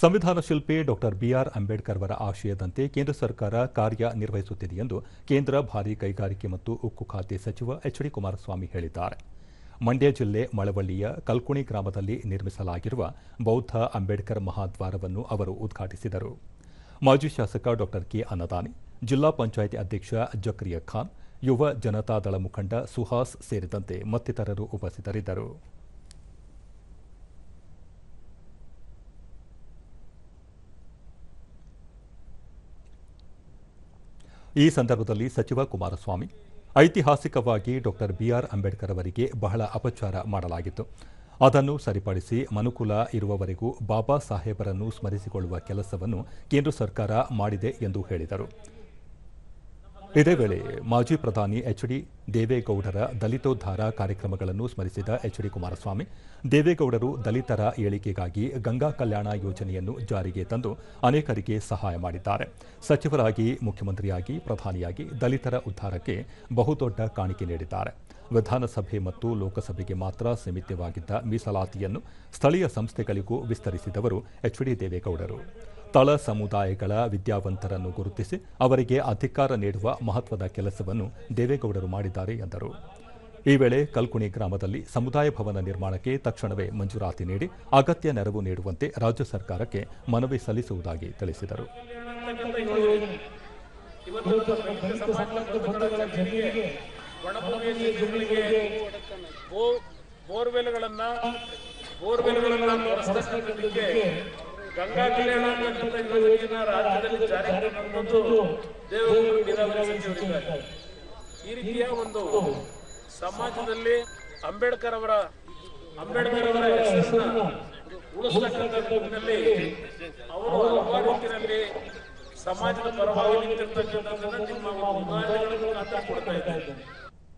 ಸಂವಿಧಾನ ಶಿಲ್ಪಿ doctor B R Ambedkar ಅವರ ಆಶಯದಂತೆ ಕೇಂದ್ರ ಸರ್ಕಾರ ಕಾರ್ಯನಿರ್ವಹಿಸುತ್ತಿದೆ ಎಂದು ಕೇಂದ್ರ ಭಾರೀ ಕೈಗಾರಿಕೆ ಮತ್ತು ಉಕ್ಕು ಖಾತೆ ಸಚಿವ ಎಚ್ ಡಿ ಕುಮಾರಸ್ವಾಮಿ ಹೇಳಿದ್ದಾರೆ. ಮಂಡ್ಯ ಜಿಲ್ಲೆ ಮಳವಳ್ಳಿಯ ಕಲ್ಕುಣಿ ಗ್ರಾಮದಲ್ಲಿ ನಿರ್ಮಿಸಲಾಗಿರುವ ಬೌದ್ಧ ಅಂಬೇಡ್ಕರ್ ಮಹಾದ್ವಾರವನ್ನು ಅವರು ಉದ್ಘಾಟಿಸಿದರು. ಮಾಜಿ ಶಾಸಕ ಡಾಕ್ಟರ್ ಕೆ. ಅನ್ನದಾನಿ, ಜಿಲ್ಲಾ ಪಂಚಾಯಿತಿ ಅಧ್ಯಕ್ಷ ಜಕ್ರಿಯ ಖಾನ್, ಯುವ ಜನತಾದಳ ಮುಖಂಡ ಸುಹಾಸ್ ಸೇರಿದಂತೆ ಮತ್ತಿತರರು ಉಪಸ್ಥಿತರಿದ್ದರು. ಈ ಸಂದರ್ಭದಲ್ಲಿ ಸಚಿವ ಕುಮಾರಸ್ವಾಮಿ ಐತಿಹಾಸಿಕವಾಗಿ ಡಾಕ್ಟರ್ ಬಿಆರ್ ಅಂಬೇಡ್ಕರ್ ಅವರಿಗೆ ಬಹಳ ಅಪಚಾರ ಮಾಡಲಾಗಿತ್ತು. ಅದನ್ನು ಸರಿಪಡಿಸಿ ಮನುಕುಲ ಇರುವವರೆಗೂ ಬಾಬಾ ಸಾಹೇಬರನ್ನು ಸ್ಮರಿಸಿಕೊಳ್ಳುವ ಕೆಲಸವನ್ನು ಕೇಂದ್ರ ಸರ್ಕಾರ ಮಾಡಿದೆ ಎಂದು ಹೇಳಿದರು. ಇದೇ ವೇಳೆ ಮಾಜಿ ಪ್ರಧಾನಿ ಎಚ್ ಡಿ ದೇವೇಗೌಡರ ದಲಿತೋದ್ಧಾರ ಕಾರ್ಯಕ್ರಮಗಳನ್ನು ಸ್ಮರಿಸಿದ ಎಚ್ ಡಿ ಕುಮಾರಸ್ವಾಮಿ, ದೇವೇಗೌಡರು ದಲಿತರ ಏಳಿಗೆಗಾಗಿ ಗಂಗಾ ಕಲ್ಯಾಣ ಯೋಜನೆಯನ್ನು ಜಾರಿಗೆ ತಂದು ಅನೇಕರಿಗೆ ಸಹಾಯ ಮಾಡಿದ್ದಾರೆ. ಸಚಿವರಾಗಿ, ಮುಖ್ಯಮಂತ್ರಿಯಾಗಿ, ಪ್ರಧಾನಿಯಾಗಿ ದಲಿತರ ಉದ್ಧಾರಕ್ಕೆ ಬಹುದೊಡ್ಡ ಕಾಣಿಕೆ ನೀಡಿದ್ದಾರೆ. ವಿಧಾನಸಭೆ ಮತ್ತು ಲೋಕಸಭೆಗೆ ಮಾತ್ರ ಸೀಮಿತವಾಗಿದ್ದ ಮೀಸಲಾತಿಯನ್ನು ಸ್ಥಳೀಯ ಸಂಸ್ಥೆಗಳಿಗೂ ವಿಸ್ತರಿಸಿದವರು ಎಚ್ ಡಿ ದೇವೇಗೌಡರು. ತಳ ಸಮುದಾಯಗಳ ವಿದ್ಯಾವಂತರನ್ನು ಗುರುತಿಸಿ ಅವರಿಗೆ ಅಧಿಕಾರ ನೀಡುವ ಮಹತ್ವದ ಕೆಲಸವನ್ನು ದೇವೇಗೌಡರು ಮಾಡಿದ್ದಾರೆ ಎಂದರು. ಈ ವೇಳೆ ಕಲ್ಕುಣಿ ಗ್ರಾಮದಲ್ಲಿ ಸಮುದಾಯ ಭವನ ನಿರ್ಮಾಣಕ್ಕೆ ತಕ್ಷಣವೇ ಮಂಜೂರಾತಿ ನೀಡಿ ಅಗತ್ಯ ನೆರವು ನೀಡುವಂತೆ ರಾಜ್ಯ ಸರ್ಕಾರಕ್ಕೆ ಮನವಿ ಸಲ್ಲಿಸುವುದಾಗಿ ತಿಳಿಸಿದರು. ಬೋರ್ವೆಲ್ಗಳನ್ನ ಗಂಗಾ ಕಲ್ಯಾಣ ರಾಜ್ಯದಲ್ಲಿ ಜಾರಿಗೆ ತಂದದ್ದು ದೇವೇಗೌಡರು ನೀರಾವರಿ ಸಚಿವರಿದ್ದಾರೆ ಈ ರೀತಿಯ ಒಂದು ಸಮಾಜದಲ್ಲಿ ಅಂಬೇಡ್ಕರ್ ಅವರ ಅಂಬೇಡ್ಕರ್ ಅವರ ಹೆಸರನ್ನ ಅವರು ಹಲವಾರು ಸಮಾಜದ ಪರವಾಗಿ ನಿಂತಿರ್ತಕ್ಕಂಥದ್ದನ್ನ ನಿಮ್ಮ ಉದಾಹರಣೆಗಳನ್ನು ಕೊಡ್ತಾ ಇದ್ದಾರೆ.